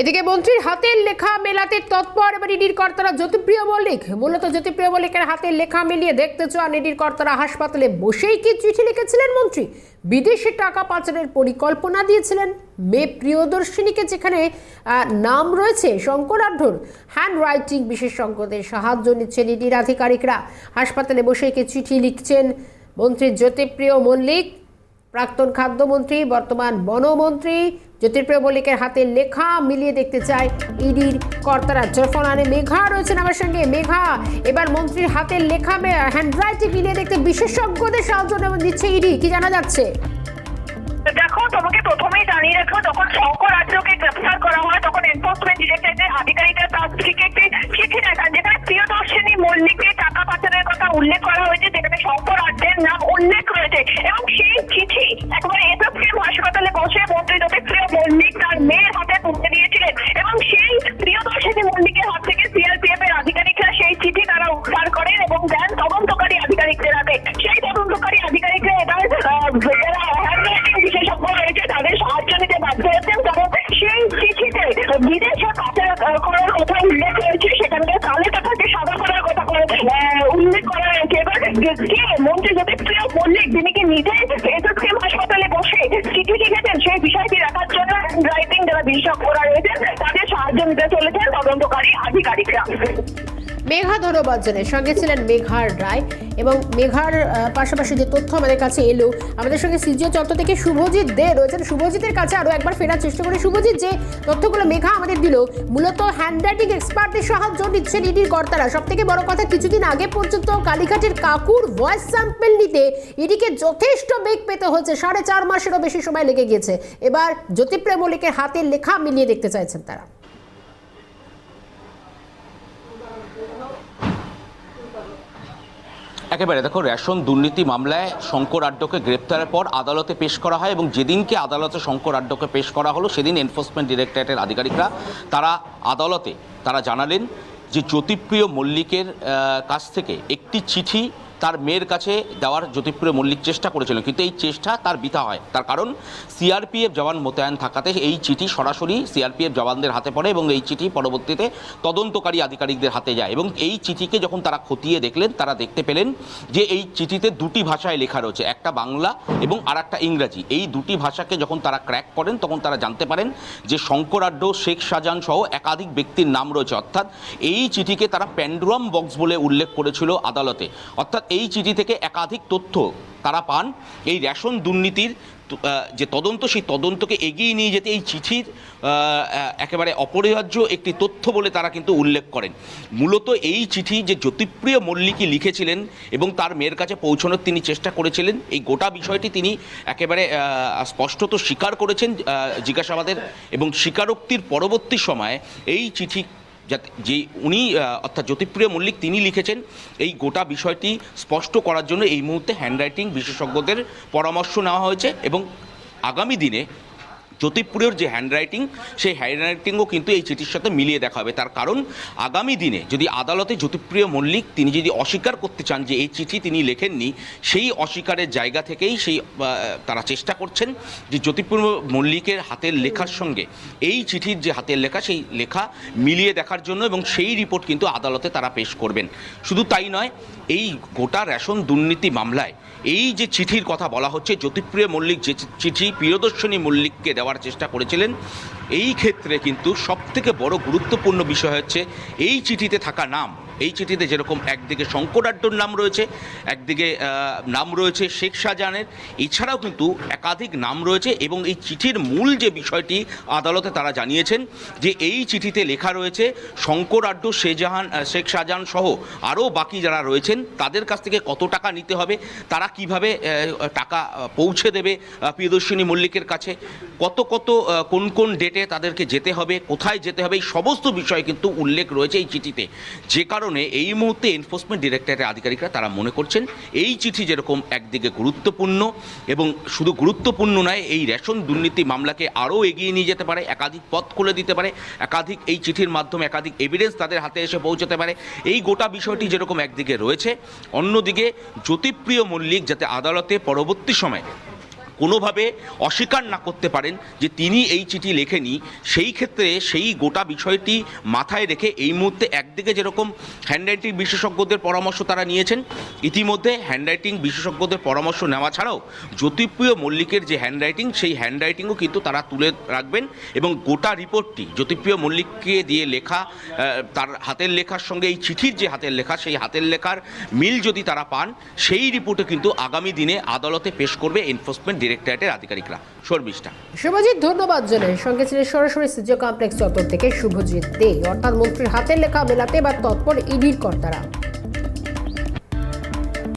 এদিকে মন্ত্রীর হাতের লেখা মেলাতে তৎপর এবার ইডির কর্তারা জ্যোতিপ্রিয় মল্লিক। মূলত জ্যোতিপ্রিয় মল্লিকের হাতের লেখা মিলিয়ে দেখতে চান ইডির কর্তারা হাসপাতালে বসেই কি চিঠি লিখেছিলেন মন্ত্রী? বিদেশে টাকা পাচারের পরিকল্পনা দিয়েছিলেন মেয়ে প্রিয়দর্শিনীকে, যেখানে নাম রয়েছে শঙ্কর শঙ্করাঢ্যর হ্যান্ড রাইটিং বিশেষজ্ঞদের সাহায্য নিচ্ছেন ইডির আধিকারিকরা। হাসপাতালে বসে কি চিঠি লিখছেন মন্ত্রী জ্যোতিপ্রিয় মল্লিক? প্রাক্তন খাদ্যমন্ত্রী, বর্তমান বনমন্ত্রী জ্যোতির্প্রিয় মল্লিকের হাতে লেখা মিলিয়ে দেখতে চায় ইডির কর্তারা। জরফন আনে মেঘা, রয়েছেন আমার সঙ্গে মেঘা। এবার মন্ত্রীর হাতের লেখা হ্যান্ডরাইটিং মিলিয়ে দেখতে বিশেষজ্ঞদের সাহায্য দিচ্ছে ইডি। কি জানা যাচ্ছে? দেখো, তোমাকে প্রথমেই জানিয়ে রাখো, যখন শঙ্কর রাজ্যকে গ্রেফতার করা হয়, তখন এনফোর্সমেন্ট ডিরেক্টরেটের আধিকারিকরা তার থেকে একটি চিঠি দেখান, যেখানে প্রিয়দর্শিনী মল্লিককে টাকা পাচারের কথা উল্লেখ করা হয়েছে, যেখানে শঙ্কর রাজ্যের নাম উল্লেখ রয়েছে। এবং হচ্ছেন কারণ সেই চিঠিতে বিদেশে পাচার করার কথা উল্লেখ রয়েছে, সেখানকার কালে টাকাকে সাদা করার কথা উল্লেখ করা রয়েছে এবার কে মন্ত্রী জ্যোতিপ্রিয় মল্লিক তিনি কি নিজে এসএসকেএম হাসপাতালে বসে চিঠি লিখেছেন, সেই বিষয়টি দেখার জন্য রাইটিং যারা বিশেষজ্ঞরা রয়েছেন, তাদের সাহায্য নিতে চলেছেন তদন্তকারী আধিকারিকরা। মেঘা ধন্যবাদ জানাই সঙ্গে ছিলেন মেঘার রায় এবং মেঘার পাশাপাশি যে তথ্য আমাদের কাছে এলো, আমাদের সঙ্গে সিজিও চত্বর থেকে শুভজিৎ দে রয়েছেন। শুভজিতের কাছে আরও একবার ফেরার চেষ্টা করে। শুভজিৎ, যে তথ্যগুলো মেঘা আমাদের দিল, মূলত হ্যান্ডরাইটিং এক্সপার্টদের সাহায্য নিচ্ছেন ইডির কর্তারা। সব থেকে বড় কথা, কিছুদিন আগে পর্যন্ত কালীঘাটের কাকুর ভয়েস স্যাম্পল নিতে ইডিকে যথেষ্ট বেগ পেতে হয়েছে। সাড়ে চার মাসেরও বেশি সময় লেগে গিয়েছে। এবার জ্যোতিপ্রিয় মল্লিকের হাতের লেখা মিলিয়ে দেখতে চাইছেন তারা। একেবারে দেখো, রেশন দুর্নীতি মামলায় শঙ্কর আড্ডকে গ্রেপ্তারের পর আদালতে পেশ করা হয় এবং যেদিনকে আদালতে শঙ্কর আড্ডকে পেশ করা হলো, সেদিন এনফোর্সমেন্ট ডিরেক্টরেটের আধিকারিকরা তারা আদালতে তারা জানালেন যে জ্যোতিপ্রিয় মল্লিকের কাছ থেকে একটি চিঠি তার মেয়ের কাছে দেওয়ার জ্যোতিপ্রিয় মল্লিক চেষ্টা করেছিলেন, কিন্তু এই চেষ্টা তার বৃথা হয়। তার কারণ, সিআরপিএফ জওয়ান মোতায়েন থাকাতে এই চিঠি সরাসরি সিআরপিএফ জওয়ানদের হাতে পড়ে এবং এই চিঠি পরবর্তীতে তদন্তকারী আধিকারিকদের হাতে যায় এবং এই চিঠিকে যখন তারা খতিয়ে দেখলেন, তারা দেখতে পেলেন যে এই চিঠিতে দুটি ভাষায় লেখা রয়েছে, একটা বাংলা এবং আর একটা ইংরাজি। এই দুটি ভাষাকে যখন তারা ক্র্যাক করেন, তখন তারা জানতে পারেন যে শঙ্করাড্ড শেখ শাহজাহান সহ একাধিক ব্যক্তির নাম রয়েছে। অর্থাৎ এই চিঠিকে তারা প্যান্ডুরাম বক্স বলে উল্লেখ করেছিল আদালতে। অর্থাৎ এই চিঠি থেকে একাধিক তথ্য তারা পান। এই রেশন দুর্নীতির যে তদন্ত, সেই তদন্তকে এগিয়ে নিয়ে যেতে এই চিঠির একেবারে অপরিহার্য একটি তথ্য বলে তারা কিন্তু উল্লেখ করেন। মূলত এই চিঠি যে জ্যোতিপ্রিয় মল্লিকই লিখেছিলেন এবং তার মেয়ের কাছে পৌঁছানোর তিনি চেষ্টা করেছিলেন, এই গোটা বিষয়টি তিনি একেবারে স্পষ্টত স্বীকার করেছেন জিজ্ঞাসাবাদের এবং স্বীকারোক্তির পরবর্তী সময়ে এই চিঠি যাতে যে উনি অর্থাৎ জ্যোতিপ্রিয় মল্লিক তিনি লিখেছেন এই গোটা বিষয়টি স্পষ্ট করার জন্য এই মুহূর্তে হ্যান্ডরাইটিং বিশেষজ্ঞদের পরামর্শ নেওয়া হয়েছে এবং আগামী দিনে জ্যোতিপ্রিয়র যে হ্যান্ডরাইটিং সেই হ্যান্ডরাইটিংও কিন্তু এই চিঠির সাথে মিলিয়ে দেখা হবে। তার কারণ, আগামী দিনে যদি আদালতে জ্যোতিপ্রিয় মল্লিক তিনি যদি অস্বীকার করতে চান যে এই চিঠি তিনি লেখেননি, সেই অস্বীকারের জায়গা থেকেই সেই তারা চেষ্টা করছেন যে জ্যোতিপ্রিয় মল্লিকের হাতের লেখার সঙ্গে এই চিঠির যে হাতের লেখা, সেই লেখা মিলিয়ে দেখার জন্য এবং সেই রিপোর্ট কিন্তু আদালতে তারা পেশ করবেন। শুধু তাই নয়, এই গোটা রেশন দুর্নীতি মামলায় এই যে চিঠির কথা বলা হচ্ছে, জ্যোতিপ্রিয় মল্লিক যে চিঠি, প্রিয়দর্শনী মল্লিককে দেওয়ার চেষ্টা করেছিলেন। এই ক্ষেত্রে কিন্তু সবথেকে বড় গুরুত্বপূর্ণ বিষয় হচ্ছে এই চিঠিতে থাকা নাম। এই চিঠিতে যেরকম একদিকে শঙ্করাড্ডর নাম রয়েছে, একদিকে নাম রয়েছে শেখ শাহজাহানের। এছাড়াও কিন্তু একাধিক নাম রয়েছে এবং এই চিঠির মূল যে বিষয়টি আদালতে তারা জানিয়েছেন যে এই চিঠিতে লেখা রয়েছে শঙ্করাড্ড শেজাহান শেখ শাহজাহান সহ আরও বাকি যারা রয়েছেন, তাদের কাছ থেকে কত টাকা নিতে হবে, তারা কীভাবে টাকা পৌঁছে দেবে প্রিয়দর্শিনী মল্লিকের কাছে, কত কত কোন কোন ডেটে তাদেরকে যেতে হবে, কোথায় যেতে হবে, এই সমস্ত বিষয় কিন্তু উল্লেখ রয়েছে এই চিঠিতে। যে কারণে এই মুহূর্তে এনফোর্সমেন্ট ডিরেক্টরেটের আধিকারিকরা তারা মনে করছেন এই চিঠি যেরকম একদিকে গুরুত্বপূর্ণ এবং শুধু গুরুত্বপূর্ণ নয়, এই রেশন দুর্নীতি মামলাকে আরও এগিয়ে নিয়ে যেতে পারে, একাধিক পথ খুলে দিতে পারে, একাধিক এই চিঠির মাধ্যমে একাধিক এভিডেন্স তাদের হাতে এসে পৌঁছতে পারে। এই গোটা বিষয়টি যেরকম একদিকে রয়েছে, অন্যদিকে জ্যোতিপ্রিয় মল্লিক যাতে আদালতে পরবর্তী সময় কোনোভাবে অস্বীকার না করতে পারেন যে তিনি এই চিঠি লেখেনি সেই ক্ষেত্রে সেই গোটা বিষয়টি মাথায় রেখে এই মুহূর্তে একদিকে যেরকম হ্যান্ডরাইটিং বিশেষজ্ঞদের পরামর্শ তারা নিয়েছেন, ইতিমধ্যে হ্যান্ডরাইটিং বিশেষজ্ঞদের পরামর্শ নেওয়া ছাড়াও জ্যোতিপ্রিয় মল্লিকের যে হ্যান্ডরাইটিং সেই হ্যান্ডরাইটিংও কিন্তু তারা তুলে রাখবেন এবং গোটা রিপোর্টটি জ্যোতিপ্রিয় মল্লিককে দিয়ে লেখা তার হাতের লেখার সঙ্গে এই চিঠির যে হাতের লেখা, সেই হাতের লেখার মিল যদি তারা পান, সেই রিপোর্টে কিন্তু আগামী দিনে আদালতে পেশ করবে এনফোর্সমেন্ট ডিরেক্টরেটের আধিকারিকরা। শর্মিষ্ঠা। শুভজিৎ ধন্যবাদ জানাই। সঙ্গে ছিলেন সরাসরি সিজিও কমপ্লেক্স চত্বর থেকে শুভজিৎ দে। অর্থাৎ মন্ত্রীর হাতের লেখা মেলাতে বা তৎপর ইডির কর্তারা।